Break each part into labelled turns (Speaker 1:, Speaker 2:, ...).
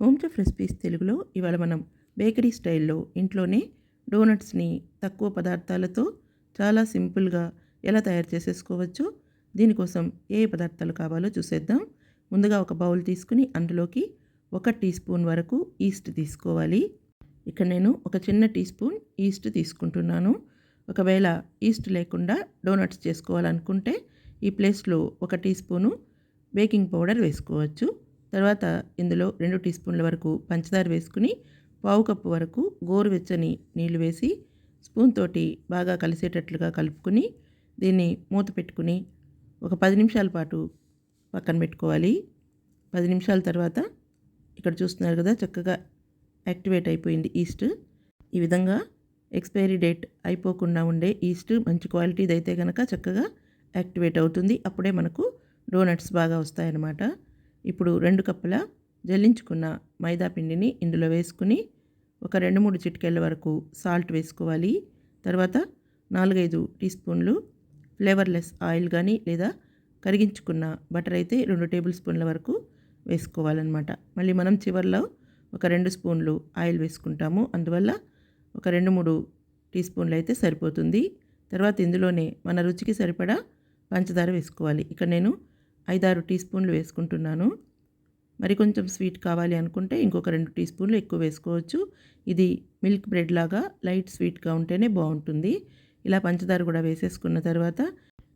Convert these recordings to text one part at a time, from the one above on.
Speaker 1: Home chef recipes తెలుగులో ఇవాళ మనం బేకరీ స్టైల్లో ఇంట్లోనే డోనట్స్ని తక్కువ పదార్థాలతో చాలా సింపుల్గా ఎలా తయారు చేసేసుకోవచ్చో దీనికోసం ఏ ఏ పదార్థాలు కావాలో చూసేద్దాం. ముందుగా ఒక బౌల్ తీసుకుని అందులోకి ఒక టీ స్పూన్ వరకు ఈస్ట్ తీసుకోవాలి. ఇక్కడ నేను ఒక చిన్న టీ స్పూన్ ఈస్ట్ తీసుకుంటున్నాను. ఒకవేళ ఈస్ట్ లేకుండా డోనట్స్ చేసుకోవాలనుకుంటే ఈ ప్లేస్లో ఒక టీ స్పూను బేకింగ్ పౌడర్ వేసుకోవచ్చు. తర్వాత ఇందులో రెండు టీ స్పూన్ల వరకు పంచదార వేసుకుని పావు కప్పు వరకు గోరువెచ్చని నీళ్ళు వేసి స్పూన్ తోటి బాగా కలిసేటట్లుగా కలుపుకుని దీన్ని మూత పెట్టుకుని ఒక పది నిమిషాల పాటు పక్కన పెట్టుకోవాలి. పది నిమిషాల తర్వాత ఇక్కడ చూస్తున్నారు కదా చక్కగా యాక్టివేట్ అయిపోయింది ఈస్ట్. ఈ విధంగా ఎక్స్పైరీ డేట్ అయిపోకుండా ఉండే ఈస్ట్ మంచి క్వాలిటీది అయితే కనుక చక్కగా యాక్టివేట్ అవుతుంది. అప్పుడే మనకు డోనట్స్ బాగా వస్తాయన్నమాట. ఇప్పుడు రెండు కప్పుల జల్లించుకున్న మైదా పిండిని ఇందులో వేసుకుని ఒక రెండు మూడు చిటికెళ్ళ వరకు సాల్ట్ వేసుకోవాలి. తర్వాత నాలుగైదు టీ స్పూన్లు ఫ్లేవర్లెస్ ఆయిల్ కానీ లేదా కరిగించుకున్న బటర్ అయితే రెండు టేబుల్ స్పూన్ల వరకు వేసుకోవాలన్నమాట. మళ్ళీ మనం చివరిలో ఒక రెండు స్పూన్లు ఆయిల్ వేసుకుంటాము. అందువల్ల ఒక రెండు మూడు టీ స్పూన్లు అయితే సరిపోతుంది. తర్వాత ఇందులోనే మన రుచికి సరిపడా పంచదార వేసుకోవాలి. ఇక్కడ నేను ఐదారు టీ స్పూన్లు వేసుకుంటున్నాను. మరి కొంచెం స్వీట్ కావాలి అనుకుంటే ఇంకొక రెండు టీ స్పూన్లు ఎక్కువ వేసుకోవచ్చు. ఇది మిల్క్ బ్రెడ్ లాగా లైట్ స్వీట్గా ఉంటేనే బాగుంటుంది. ఇలా పంచదార కూడా వేసేసుకున్న తర్వాత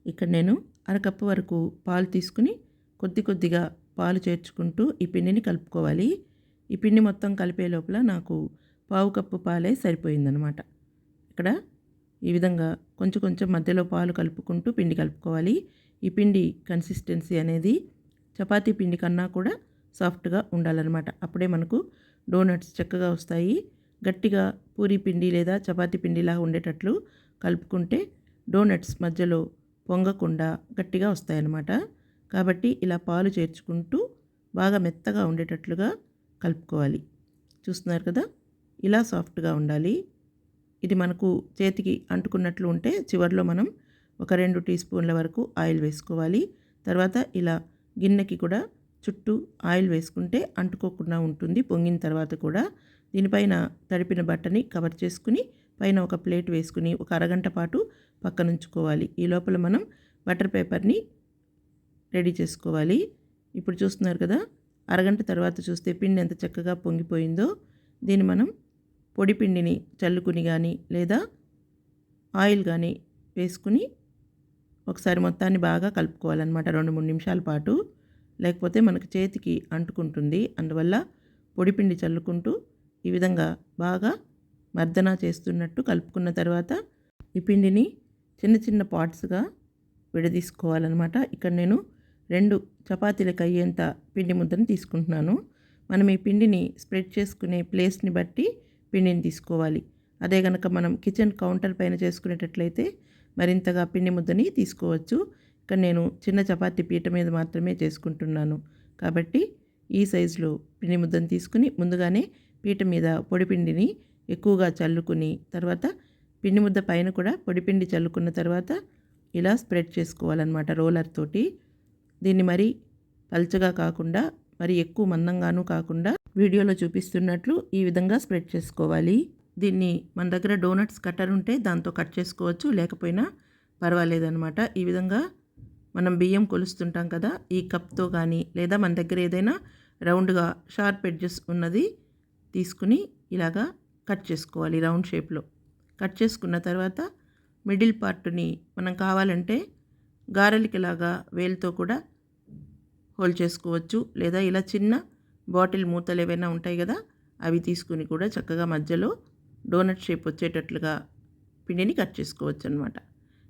Speaker 1: ఇక్కడ నేను అరకప్పు వరకు పాలు తీసుకుని కొద్ది కొద్దిగా పాలు చేర్చుకుంటూ ఈ పిండిని కలుపుకోవాలి. ఈ పిండి మొత్తం కలిపే లోపల నాకు పావు కప్పు పాలే సరిపోయిందనమాట. ఇక్కడ ఈ విధంగా కొంచెం కొంచెం మధ్యలో పాలు కలుపుకుంటూ పిండి కలుపుకోవాలి. ఈ పిండి కన్సిస్టెన్సీ అనేది చపాతీ పిండి కన్నా కూడా సాఫ్ట్గా ఉండాలన్నమాట. అప్పుడే మనకు డోనట్స్ చక్కగా వస్తాయి. గట్టిగా పూరి పిండి లేదా చపాతీ పిండిలా ఉండేటట్లు కలుపుకుంటే డోనట్స్ మధ్యలో పొంగకుండా గట్టిగా వస్తాయన్నమాట. కాబట్టి ఇలా పాలు చేర్చుకుంటూ బాగా మెత్తగా ఉండేటట్లుగా కలుపుకోవాలి. చూస్తున్నారు కదా? ఇలా సాఫ్ట్గా ఉండాలి. ఇది మనకు చేతికి అంటుకున్నట్లు ఉంటే చివరిలో మనం ఒక రెండు టీ స్పూన్ల వరకు ఆయిల్ వేసుకోవాలి. తర్వాత ఇలా గిన్నెకి కూడా చుట్టూ ఆయిల్ వేసుకుంటే అంటుకోకుండా ఉంటుంది. పొంగిన తర్వాత కూడా దీనిపైన తడిపిన బట్టని కవర్ చేసుకుని పైన ఒక ప్లేట్ వేసుకుని ఒక అరగంట పాటు పక్కనుంచుకోవాలి. ఈ లోపల మనం బటర్ పేపర్ని రెడీ చేసుకోవాలి. ఇప్పుడు చూస్తున్నారు కదా అరగంట తర్వాత చూస్తే పిండి ఎంత చక్కగా పొంగిపోయిందో. దీన్ని మనం పొడి పిండిని చల్లుకుని కానీ లేదా ఆయిల్ కానీ వేసుకుని ఒకసారి మొత్తాన్ని బాగా కలుపుకోవాలన్నమాట రెండు మూడు నిమిషాల పాటు. లేకపోతే మనకు చేతికి అంటుకుంటుంది. అందువల్ల పొడిపిండి చల్లుకుంటూ ఈ విధంగా బాగా మర్దన చేస్తున్నట్టు కలుపుకున్న తర్వాత ఈ పిండిని చిన్న చిన్న పార్ట్స్గా విడదీసుకోవాలన్నమాట. ఇక్కడ నేను రెండు చపాతీలకు అయ్యేంత పిండి ముద్దను తీసుకుంటున్నాను. మనం ఈ పిండిని స్ప్రెడ్ చేసుకునే ప్లేస్ని బట్టి పిండిని తీసుకోవాలి. అదే కనుక మనం కిచెన్ కౌంటర్ పైన చేసుకునేటట్లయితే మరింతగా పిండి ముద్దని తీసుకోవచ్చు. ఇక్కడ నేను చిన్న చపాతీ పీట మీద మాత్రమే చేసుకుంటున్నాను. కాబట్టి ఈ సైజులో పిండి ముద్దను తీసుకుని ముందుగానే పీట మీద పొడి పిండిని ఎక్కువగా చల్లుకుని తర్వాత పిండి ముద్ద పైన కూడా పొడిపిండి చల్లుకున్న తర్వాత ఇలా స్ప్రెడ్ చేసుకోవాలన్నమాట రోలర్ తోటి. దీన్ని మరి పల్చగా కాకుండా మరి ఎక్కువ మందంగానూ కాకుండా వీడియోలో చూపిస్తున్నట్లు ఈ విధంగా స్ప్రెడ్ చేసుకోవాలి. దీన్ని మన దగ్గర డోనట్స్ కట్టర్ ఉంటే దాంతో కట్ చేసుకోవచ్చు లేకపోయినా పర్వాలేదనమాట ఈ విధంగా మనం బియ్యం కొలుస్తుంటాం కదా ఈ కప్తో కానీ లేదా మన దగ్గర ఏదైనా రౌండ్గా షార్ప్ ఎడ్జెస్ ఉన్నది తీసుకుని ఇలాగా కట్ చేసుకోవాలి రౌండ్ షేప్లో. కట్ చేసుకున్న తర్వాత మిడిల్ పార్ట్ని మనం కావాలంటే గారెలకిలాగా వేలుతో కూడా హోల్డ్ చేసుకోవచ్చు లేదా ఇలా చిన్న బాటిల్ మూతలు ఏవైనా ఉంటాయి కదా అవి తీసుకుని కూడా చక్కగా మధ్యలో డోనట్ షేప్ వచ్చేటట్లుగా పిండిని కట్ చేసుకోవచ్చు అనమాట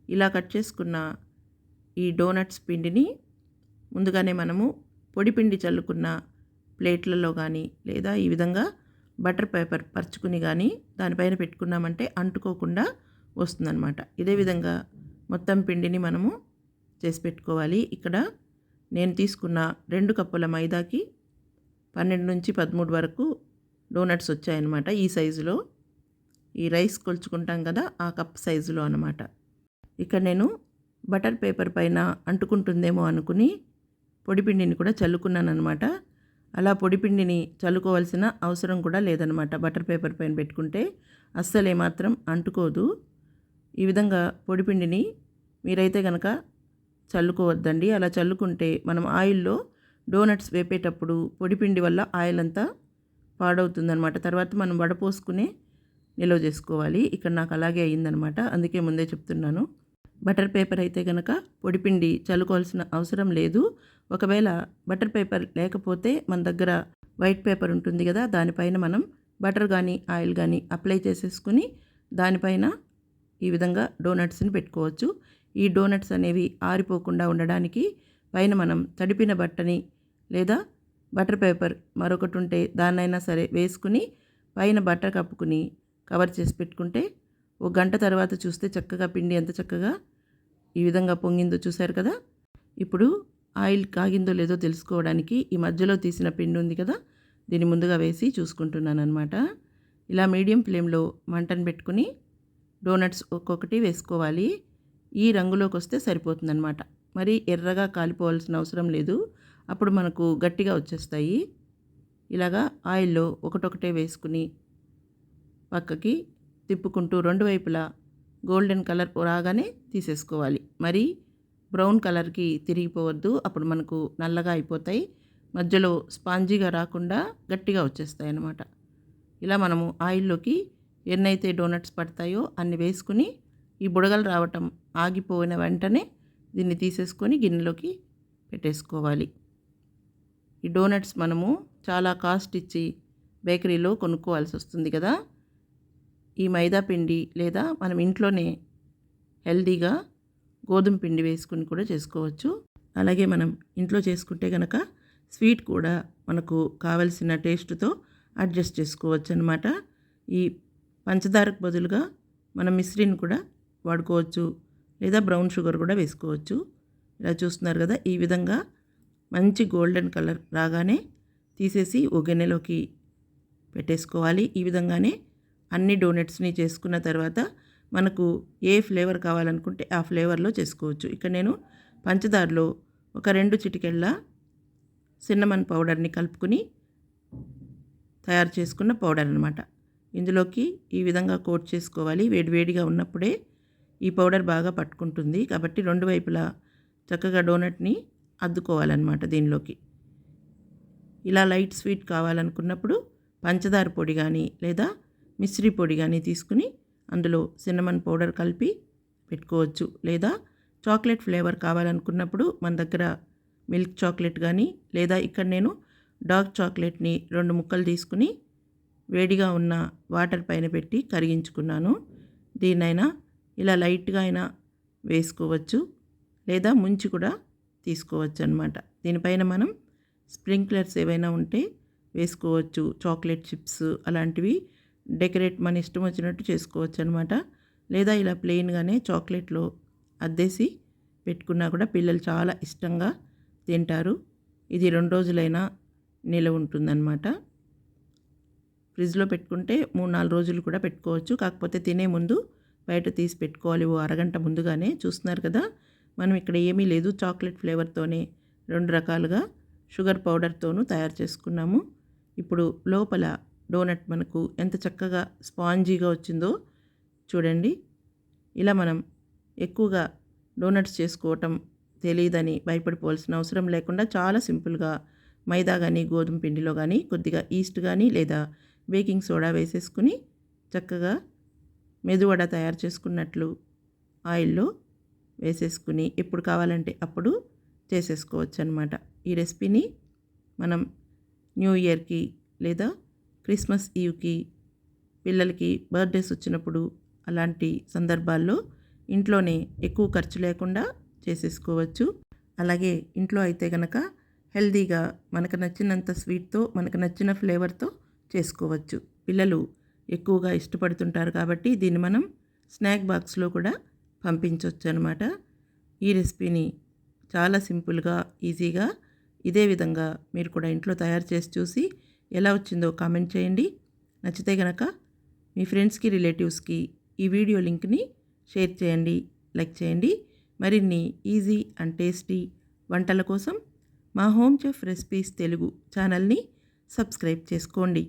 Speaker 1: ఇలా కట్ చేసుకున్న ఈ డోనట్స్ పిండిని ముందుగానే మనము పొడి పిండి చల్లుకున్న ప్లేట్లలో కానీ లేదా ఈ విధంగా బటర్ పేపర్ పరుచుకుని కానీ దానిపైన పెట్టుకున్నామంటే అంటుకోకుండా వస్తుందన్నమాట. ఇదే విధంగా మొత్తం పిండిని మనము చేసి పెట్టుకోవాలి. ఇక్కడ నేను తీసుకున్న రెండు కప్పుల మైదాకి పన్నెండు నుంచి పదమూడు వరకు డోనట్స్ వచ్చాయన్నమాట ఈ సైజులో. ఈ రైస్ కొలుచుకుంటాం కదా ఆ కప్ సైజులో అనమాట ఇక్కడ నేను బటర్ పేపర్ పైన అంటుకుంటుందేమో అనుకుని పొడిపిండిని కూడా చల్లుకున్నాను అనమాట అలా పొడిపిండిని చల్లుకోవాల్సిన అవసరం కూడా లేదనమాట బటర్ పేపర్ పైన పెట్టుకుంటే అస్సలు ఏమాత్రం అంటుకోదు. ఈ విధంగా పొడిపిండిని మీరైతే కనుక చల్లుకోవద్దండి. అలా చల్లుకుంటే మనం ఆయిల్లో డోనట్స్ వేపేటప్పుడు పొడిపిండి వల్ల ఆయిల్ అంతా పాడవుతుందనమాట తర్వాత మనం వడపోసుకునే నిల్వ చేసుకోవాలి. ఇక్కడ నాకు అలాగే అయ్యిందనమాట అందుకే ముందే చెప్తున్నాను. బటర్ పేపర్ అయితే కనుక పొడిపిండి చల్లుకోవాల్సిన అవసరం లేదు. ఒకవేళ బటర్ పేపర్ లేకపోతే మన దగ్గర వైట్ పేపర్ ఉంటుంది కదా దానిపైన మనం బటర్ కానీ ఆయిల్ కానీ అప్లై చేసేసుకుని దానిపైన ఈ విధంగా డోనట్స్ని పెట్టుకోవచ్చు. ఈ డోనట్స్ అనేవి ఆరిపోకుండా ఉండడానికి పైన మనం తడిపిన బట్టని లేదా బటర్ పేపర్ మరొకటి ఉంటే దాన్నైనా సరే వేసుకుని పైన బట్ట కప్పుకుని కవర్ చేసి పెట్టుకుంటే ఒక గంట తర్వాత చూస్తే చక్కగా పిండి ఎంత చక్కగా ఈ విధంగా పొంగిందో చూశారు కదా? ఇప్పుడు ఆయిల్ కాగిందో లేదో తెలుసుకోవడానికి ఈ మధ్యలో తీసిన పిండి ఉంది కదా? దీన్ని ముందుగా వేసి చూసుకుంటున్నాను అనమాట ఇలా మీడియం ఫ్లేమ్లో మంటను పెట్టుకుని డోనట్స్ ఒక్కొక్కటి వేసుకోవాలి. ఈ రంగులోకి వస్తే సరిపోతుందన్నమాట. మరి ఎర్రగా కాలిపోవాల్సిన అవసరం లేదు. అప్పుడు మనకు గట్టిగా వచ్చేస్తాయి. ఇలాగా ఆయిల్లో ఒకటొకటే వేసుకుని పక్కకి తిప్పుకుంటూ రెండు వైపులా గోల్డెన్ కలర్ రాగానే తీసేసుకోవాలి. మరి బ్రౌన్ కలర్కి తిరిగిపోవద్దు. అప్పుడు మనకు నల్లగా అయిపోతాయి. మధ్యలో స్పాంజీగా రాకుండా గట్టిగా వచ్చేస్తాయి అన్నమాట ఇలా మనము ఆయిల్లోకి ఎన్నైతే డోనట్స్ పడతాయో అన్ని వేసుకుని ఈ బుడగలు రావటం ఆగిపోయిన వెంటనే దీన్ని తీసేసుకొని గిన్నెలోకి పెట్టేసుకోవాలి. ఈ డోనట్స్ మనము చాలా కాస్ట్ ఇచ్చి బేకరీలో కొనుక్కోవాల్సి వస్తుంది కదా. ఈ మైదా పిండి లేదా మనం ఇంట్లోనే హెల్దీగా గోధుమ పిండి వేసుకుని కూడా చేసుకోవచ్చు. అలాగే మనం ఇంట్లో చేసుకుంటే కనుక స్వీట్ కూడా మనకు కావలసిన టేస్ట్తో అడ్జస్ట్ చేసుకోవచ్చు అనమాట ఈ పంచదారకు బదులుగా మనం మిశ్రీని కూడా వాడుకోవచ్చు లేదా బ్రౌన్ షుగర్ కూడా వేసుకోవచ్చు. ఇలా చూస్తున్నారు కదా ఈ విధంగా మంచి గోల్డెన్ కలర్ రాగానే తీసేసి ఒక గిన్నెలోకి పెట్టేసుకోవాలి. ఈ విధంగానే అన్ని డోనట్స్ని చేసుకున్న తర్వాత మనకు ఏ ఫ్లేవర్ కావాలనుకుంటే ఆ ఫ్లేవర్లో చేసుకోవచ్చు. ఇక్కడ నేను పంచదారలో ఒక రెండు చిటికెళ్ళ సిన్నమన్ పౌడర్ని కలుపుకుని తయారు చేసుకున్న పౌడర్ అనమాట ఇందులోకి ఈ విధంగా కోట్ చేసుకోవాలి. వేడివేడిగా ఉన్నప్పుడే ఈ పౌడర్ బాగా పట్టుకుంటుంది. కాబట్టి రెండు వైపులా చక్కగా డోనట్ని అద్దుకోవాలన్నమాట దీనిలోకి. ఇలా లైట్ స్వీట్ కావాలనుకున్నప్పుడు పంచదార పొడి కానీ లేదా మిశ్రీ పొడి కానీ తీసుకుని అందులో సిన్నమన్ పౌడర్ కలిపి పెట్టుకోవచ్చు. లేదా చాక్లెట్ ఫ్లేవర్ కావాలనుకున్నప్పుడు మన దగ్గర మిల్క్ చాక్లెట్ కానీ లేదా ఇక్కడ నేను డార్క్ చాక్లెట్ని రెండు ముక్కలు తీసుకుని వేడిగా ఉన్న వాటర్ పైన పెట్టి కరిగించుకున్నాను. దీన్నైనా ఇలా లైట్గా అయినా వేసుకోవచ్చు. లేదా ముంచి కూడా తీసుకోవచ్చు అనమాట దీనిపైన మనం స్ప్రింక్లర్స్ ఏవైనా ఉంటే వేసుకోవచ్చు. చాక్లెట్ చిప్స్ అలాంటివి డెకరేట్ మన ఇష్టం వచ్చినట్టు చేసుకోవచ్చు అనమాట లేదా ఇలా ప్లెయిన్గానే చాక్లెట్లో అద్దేసి పెట్టుకున్నా కూడా పిల్లలు చాలా ఇష్టంగా తింటారు. ఇది రెండు రోజులైనా నిలవ ఉంటుందన్నమాట. ఫ్రిడ్జ్లో పెట్టుకుంటే మూడు నాలుగు రోజులు కూడా పెట్టుకోవచ్చు. కాకపోతే తినే ముందు బయట తీసి పెట్టుకోవాలి. ఓ అరగంట ముందుగానే చూస్తున్నారు కదా. మనం ఇక్కడ ఏమీ లేదు. చాక్లెట్ ఫ్లేవర్తోనే రెండు రకాలుగా షుగర్ పౌడర్తోనూ తయారు చేసుకున్నాము. ఇప్పుడు లోపల డోనట్ మనకు ఎంత చక్కగా స్పాంజీగా వచ్చిందో చూడండి. ఇలా మనం ఎక్కువగా డోనట్స్ చేసుకోవటం తెలియదని భయపడిపోవాల్సిన అవసరం లేకుండా చాలా సింపుల్గా మైదా కానీ గోధుమ పిండిలో కానీ కొద్దిగా ఈస్ట్ కానీ లేదా బేకింగ్ సోడా వేసేసుకుని చక్కగా మెదువడ తయారు చేసుకున్నట్లు ఆయిల్లో వేసేసుకుని ఎప్పుడు కావాలంటే అప్పుడు చేసేసుకోవచ్చు అనమాట ఈ రెసిపీని మనం న్యూ ఇయర్కి లేదా క్రిస్మస్ ఈవ్కి పిల్లలకి బర్త్డేస్ వచ్చినప్పుడు అలాంటి సందర్భాల్లో ఇంట్లోనే ఎక్కువ ఖర్చు లేకుండా చేసేసుకోవచ్చు. అలాగే ఇంట్లో అయితే కనుక హెల్తీగా మనకు నచ్చినంత స్వీట్తో మనకు నచ్చిన ఫ్లేవర్తో చేసుకోవచ్చు. పిల్లలు ఎక్కువగా ఇష్టపడుతుంటారు కాబట్టి దీన్ని మనం స్నాక్ బాక్స్లో కూడా పంపించవచ్చు అనమాట ఈ రెసిపీని చాలా సింపుల్గా ఈజీగా ఇదే విధంగా మీరు కూడా ఇంట్లో తయారు చేసి చూసి ఎలా వచ్చిందో కామెంట్ చేయండి. నచ్చితే గనక మీ ఫ్రెండ్స్కి రిలేటివ్స్కి ఈ వీడియో లింక్ని షేర్ చేయండి లైక్ చేయండి. మరిన్ని ఈజీ అండ్ టేస్టీ వంటల కోసం మా హోమ్ చెఫ్ రెసిపీస్ తెలుగు ఛానల్ని సబ్స్క్రైబ్ చేసుకోండి.